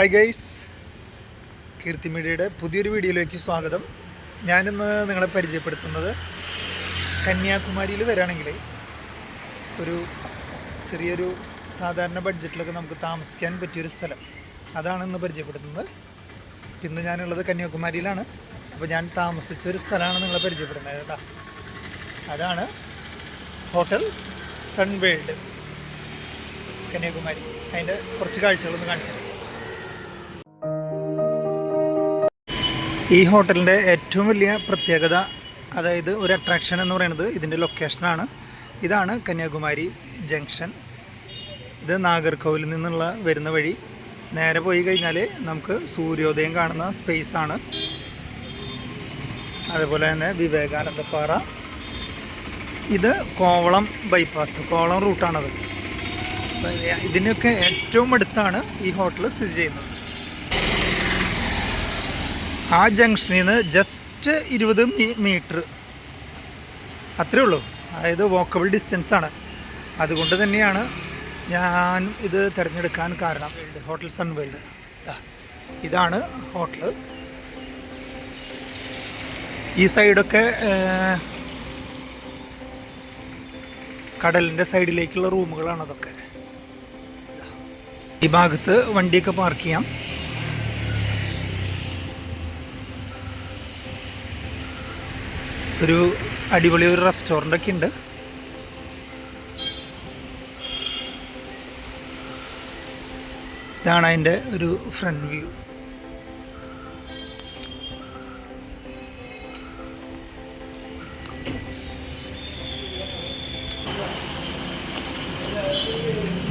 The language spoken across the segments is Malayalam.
ഹായ് ഗൈസ് കീർത്തി മീഡിയയുടെ പുതിയൊരു വീഡിയോയിലേക്ക് സ്വാഗതം. ഞാനിന്ന് നിങ്ങളെ പരിചയപ്പെടുത്തുന്നത് കന്യാകുമാരിയിൽ വരാണെങ്കിൽ ഒരു ചെറിയൊരു സാധാരണ ബഡ്ജറ്റിലൊക്കെ നമുക്ക് താമസിക്കാൻ പറ്റിയൊരു സ്ഥലം. അതാണ് ഇന്ന് പരിചയപ്പെടുത്തുന്നത്. ഇന്ന് ഞാനുള്ളത് കന്യാകുമാരിയിലാണ്. അപ്പോൾ ഞാൻ താമസിച്ച ഒരു സ്ഥലമാണ് നിങ്ങളെ പരിചയപ്പെടുന്നത് കേട്ടോ. അതാണ് ഹോട്ടൽ സൺവേൾഡ്. കന്യാകുമാരി. അതിന്റെ കുറച്ച് കാഴ്ചകളൊന്ന് കാണിച്ചു ഈ ഹോട്ടലിന്റെ ഏറ്റവും വലിയ പ്രത്യേകത അതായത് ഒരു അട്രാക്ഷൻ എന്ന് പറയുന്നത് ഇതിന്റെ ലൊക്കേഷനാണ് ഇതാണ് കന്യാകുമാരി ജംഗ്ഷൻ ഇത് നാഗർകോവിൽ നിന്നുള്ള വരുന്ന വഴി. നേരെ പോയി കഴിഞ്ഞാൽ നമുക്ക് സൂര്യോദയം കാണുന്ന സ്പേസ് ആണ്. അതുപോലെ തന്നെ വിവേകാനന്ദപ്പാറ. ഇത് കോവളം ബൈപ്പാസ് കോവളം റൂട്ടാണത് ഇതിനൊക്കെ ഏറ്റവും അടുത്താണ് ഈ ഹോട്ടൽ സ്ഥിതി ചെയ്യുന്നത്. ആ ജംഗ്ഷനിൽ നിന്ന് ജസ്റ്റ് ഇരുപത് മീറ്റർ. അത്രേ ഉള്ളൂ. അതായത് വോക്കബിൾ ഡിസ്റ്റൻസ് ആണ്. അതുകൊണ്ട് തന്നെയാണ് ഞാൻ ഇത് തിരഞ്ഞെടുക്കാൻ കാരണം ഹോട്ടൽ സൺ വേൾഡ് ഇതാണ് ഹോട്ടൽ ഈ സൈഡൊക്കെ കടലിന്റെ സൈഡിലേക്കുള്ള റൂമുകളാണ് അതൊക്കെ. ഈ ഭാഗത്ത് വണ്ടിയൊക്കെ പാർക്ക് ചെയ്യാം. ഒരു അടിപൊളി ഒരു റെസ്റ്റോറന്റ് ഒക്കെ ഉണ്ട്. ഇതാണ് അതിന്റെ ഒരു ഫ്രണ്ട് വ്യൂ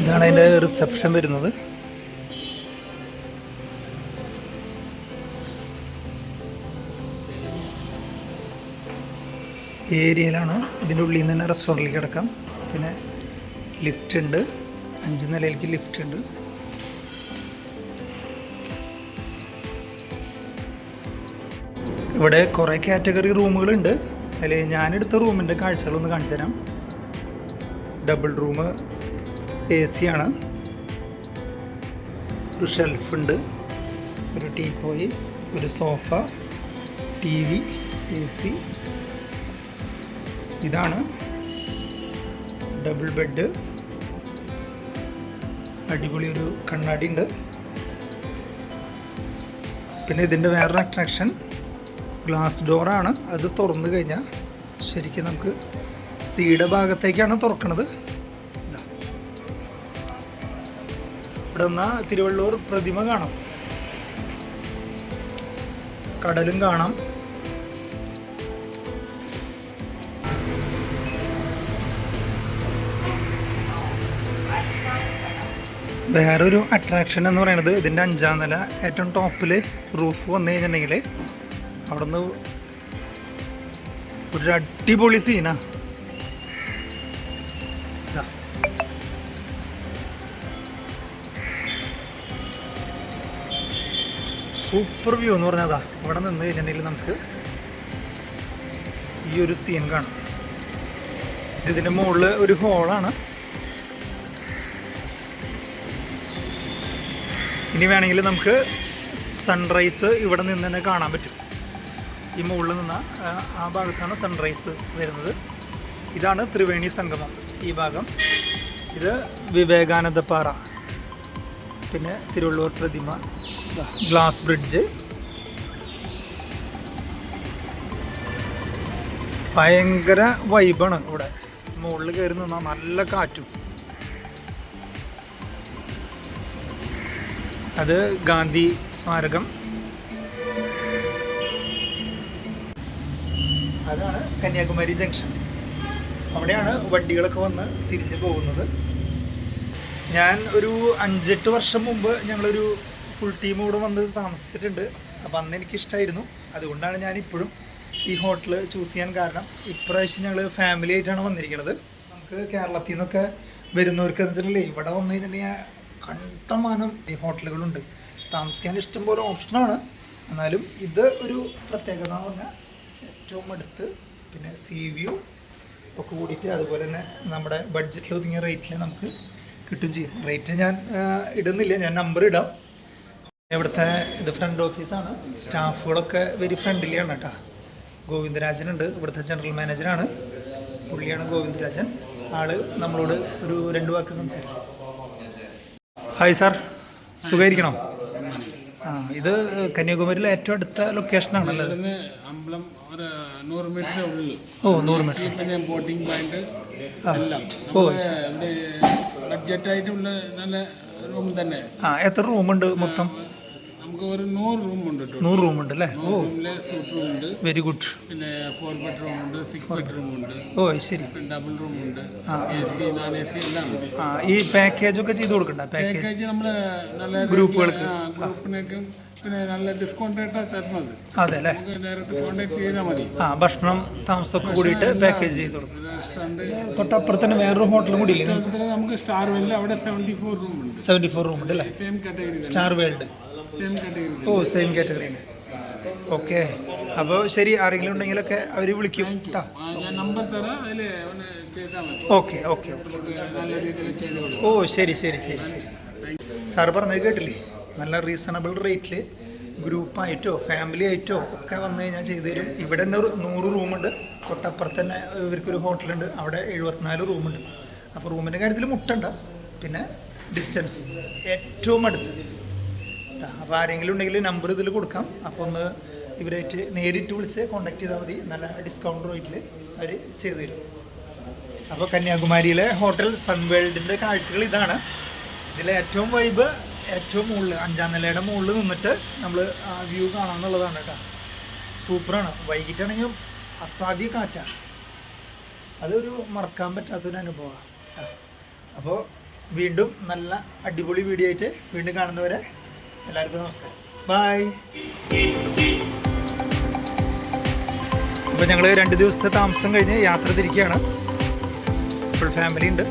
ഇതാണ് അതിന്റെ റിസപ്ഷൻ വരുന്നത്. ഏരിയയിലാണ്. ഇതിന്റെ ഉള്ളിൽ നിന്ന് തന്നെ റെസ്റ്റോറന്റിലേക്ക് കിടക്കാം. പിന്നെ ലിഫ്റ്റ് ഉണ്ട്. അഞ്ച് നിലയിലേക്ക് ലിഫ്റ്റ് ഉണ്ട്. ഇവിടെ കുറേ കാറ്റഗറി റൂമുകളുണ്ട്. അതിൽ ഞാനെടുത്ത റൂമിന്റെ കാഴ്ചകളൊന്ന് കാണിച്ചു തരാം. ഡബിൾ റൂം എ സി ആണ്. ഒരു ഷെൽഫുണ്ട് ഒരു ടീ പോയി ഒരു sofa T V A C ഇതാണ് ഡബിൾ ബെഡ് അടിപൊളി ഒരു കണ്ണാടി ഉണ്ട്. പിന്നെ ഇതിന്റെ വേറൊരു അട്രാക്ഷൻ ഗ്ലാസ് ഡോറാണ് അത് തുറന്നു കഴിഞ്ഞാൽ ശരിക്കും നമുക്ക് സീയുടെ ഭാഗത്തേക്കാണ് തുറക്കണത്. ഇവിടെ നിന്നാ തിരുവള്ളൂർ പ്രതിമ കാണാം. കടലും കാണാം. വേറൊരു അട്രാക്ഷൻ എന്ന് പറയുന്നത് ഇതിന്റെ അഞ്ചാം നില ഏറ്റവും ടോപ്പിൽ റൂഫ് വന്നു കഴിഞ്ഞിട്ടുണ്ടെങ്കിൽ അവിടെ നിന്ന് ഒരു അടിപൊളി സീനാ. സൂപ്പർ വ്യൂ എന്ന് പറഞ്ഞാൽ അതാ ഇവിടെ നിന്ന് കഴിഞ്ഞിട്ടുണ്ടെങ്കിൽ നമുക്ക് ഈ ഒരു സീൻ കാണാം. ഇതിന്റെ മുകളിൽ ഒരു ഹോളാണ് ഇനി വേണമെങ്കിൽ നമുക്ക് സൺറൈസ് ഇവിടെ നിന്ന് തന്നെ കാണാൻ പറ്റും. ഈ മുകളിൽ നിന്ന് ആ, ഭാഗത്താണ് സൺറൈസ് വരുന്നത്. ഇതാണ് ത്രിവേണി സംഗമം. ഈ ഭാഗം ഇത് വിവേകാനന്ദപ്പാറ പിന്നെ തിരുവള്ളൂർ പ്രതിമ. ഗ്ലാസ് ബ്രിഡ്ജ് ഭയങ്കര വൈബാണ് ഇവിടെ. മുകളിൽ കയറി നിന്നാൽ നല്ല കാറ്റും. അത് ഗാന്ധി സ്മാരകം. അതാണ് കന്യാകുമാരി ജംഗ്ഷൻ. അവിടെയാണ് വണ്ടികളൊക്കെ വന്ന് തിരിഞ്ഞു പോകുന്നത്. ഞാൻ ഒരു അഞ്ചെട്ട് വർഷം മുമ്പ് ഞങ്ങളൊരു ഫുൾ ടീം വന്ന് താമസിച്ചിട്ടുണ്ട്. അപ്പം അന്ന് എനിക്കിഷ്ടമായിരുന്നു അതുകൊണ്ടാണ് ഞാൻ ഇപ്പോഴും ഈ ഹോട്ടൽ ചൂസ് ചെയ്യാൻ കാരണം ഇപ്രാവശ്യം ഞങ്ങൾ ഫാമിലി ആയിട്ടാണ് വന്നിരിക്കുന്നത്. നമുക്ക് കേരളത്തിൽ നിന്നൊക്കെ വരുന്നവർക്ക് വെച്ചിട്ടുണ്ടെങ്കിൽ ഇവിടെ വന്നു കഴിഞ്ഞിട്ടുണ്ടെങ്കിൽ കണ്ടമാനം ഈ ഹോട്ടലുകളുണ്ട്. താമസിക്കാൻ ഇഷ്ടംപോലെ ഓപ്ഷനാണ് എന്നാലും ഇത് ഒരു പ്രത്യേകത എന്ന് പറഞ്ഞാൽ ഏറ്റവും അടുത്ത് പിന്നെ സീ വ്യൂ ഒക്കെ കൂടിയിട്ട് അതുപോലെ തന്നെ നമ്മുടെ ബഡ്ജറ്റിൽ ഒതുങ്ങിയ റേറ്റിൽ നമുക്ക് കിട്ടും ചെയ്യും. റേറ്റ് ഞാൻ ഇടുന്നില്ല. ഞാൻ നമ്പർ ഇടാം. ഇവിടുത്തെ ഇത് ഫ്രണ്ട് ഓഫീസാണ് സ്റ്റാഫുകളൊക്കെ വെരി ഫ്രണ്ട്ലിയാണ് കേട്ടോ. ഗോവിന്ദരാജനുണ്ട് ഇവിടുത്തെ ജനറൽ മാനേജറാണ് പുള്ളിയാണ് ഗോവിന്ദരാജൻ. ആൾ നമ്മളോട് ഒരു രണ്ട് വാക്ക് സംസാരിക്കും. Hi sir. സുഖമായിരിക്കണോ? ആ ഇത് കന്യാകുമാരിയിലെ ഏറ്റവും അടുത്ത ലൊക്കേഷനാണല്ലോ ആണല്ലോ അമ്പലം ഒരു നൂറ് മീറ്റർ ഉള്ളിൽ. ഓ നൂറ് മീറ്റർ പിന്നെ ബോട്ടിംഗ് പോയിന്റ് എല്ലാം. ഓ ബഡ്ജറ്റായിട്ടുള്ള നല്ല റൂം തന്നെ. ആ എത്ര റൂമുണ്ട് മൊത്തം? നമുക്ക് ഒരു നൂറ് റൂം ഉണ്ട് നൂറ് റൂം ഉണ്ട് അല്ലേ ഓ. സൂട്ട് റൂം ഉണ്ട്. വെരി ഗുഡ് പിന്നെ ഫോർ ബെഡ്റൂം ഉണ്ട് സിക്സ് ബെഡ്റൂം ഉണ്ട്. ഓ ശരി. പിന്നെ ഡബിൾ റൂം ഉണ്ട്. A C non A C എല്ലാം ഉണ്ട്. ആ ഈ പാക്കേജ് ഒക്കെ ചെയ്ത് കൊടുക്കണ്ട? പാക്കേജ് നമ്മൾ നല്ല ഗ്രൂപ്പുകൾക്ക്. ഗ്രൂപ്പിനൊക്കെ പിന്നെ നല്ല ഡിസ്കൗണ്ട് ആയിട്ടാണ് തരുന്നത്. അതെ അല്ലേ? ഡയറക്റ്റ് കോൺടാക്ട് ചെയ്താൽ മതി. ആ ഭക്ഷണം താമസമൊക്കെ കൂടിയിട്ട് പാക്കേജ് ചെയ്ത് കൊടുക്കും. തൊട്ടപ്പുറത്ത് തന്നെ വേറൊരു ഹോട്ടലും കൂടി ഇല്ലേ നമുക്ക് സ്റ്റാർ വേൾഡ് അവിടെ സെവന്റി ഫോർ റൂം ഉണ്ട്. സെവന്റി ഫോർ റൂം ഉണ്ട് അല്ലേ സെയിം കാറ്റഗറി സ്റ്റാർ വേൾഡ് ഓ സെയിം കാറ്റഗറിയാണ് ഓക്കെ അപ്പോൾ ശരി ആരെങ്കിലും ഉണ്ടെങ്കിലൊക്കെ അവർ വിളിക്കും കേട്ടോ ഓക്കെ ഓക്കെ ഓ ശരി ശരി ശരി ശരി. സാർ പറഞ്ഞത് കേട്ടില്ലേ? നല്ല റീസണബിൾ റേറ്റിൽ ഗ്രൂപ്പായിട്ടോ ഫാമിലി ആയിട്ടോ ഒക്കെ വന്നു കഴിഞ്ഞാൽ ചെയ്തു തരും. ഇവിടെ തന്നെ ഒരു നൂറ് റൂമുണ്ട് തൊട്ടപ്പുറത്ത് തന്നെ ഇവർക്കൊരു ഹോട്ടലുണ്ട് അവിടെ എഴുപത്തിനാല് റൂമുണ്ട് അപ്പോൾ റൂമിന്റെ കാര്യത്തിൽ മുട്ടണ്ട. പിന്നെ ഡിസ്റ്റൻസ് ഏറ്റവും അടുത്ത്. അപ്പോൾ ആരെങ്കിലും ഉണ്ടെങ്കിൽ നമ്പർ ഇതിൽ കൊടുക്കാം. അപ്പോൾ ഒന്ന് ഇവരായിട്ട് നേരിട്ട് വിളിച്ച് കോൺടാക്ട് ചെയ്താൽ മതി. നല്ല ഡിസ്കൗണ്ട് റേറ്റിൽ അവർ ചെയ്തു തരും. അപ്പോൾ കന്യാകുമാരിയിലെ ഹോട്ടൽ സൺവേൾഡിന്റെ കാഴ്ചകൾ ഇതാണ്. ഇതിലെ ഏറ്റവും വൈബ് ഏറ്റവും മുകളിൽ അഞ്ചാം നിലയുടെ മുകളിൽ നിന്നിട്ട് നമ്മൾ ആ വ്യൂ കാണാമെന്നുള്ളതാണ് കേട്ടോ. സൂപ്പറാണ്. വൈകിട്ടാണെങ്കിൽ അസാധ്യ കാറ്റാണ് അതൊരു മറക്കാൻ പറ്റാത്തൊരു അനുഭവമാണ് അപ്പോൾ വീണ്ടും നല്ല അടിപൊളി വീഡിയോ ആയിട്ട് വീണ്ടും കാണുന്നവരെ എല്ലാവർക്കും നമസ്കാരം. ബായ് അപ്പോൾ ഞങ്ങൾ രണ്ട് ദിവസത്തെ താമസം കഴിഞ്ഞ് യാത്ര തിരിക്കുകയാണ്. ഫുൾ ഫാമിലി ഉണ്ട്.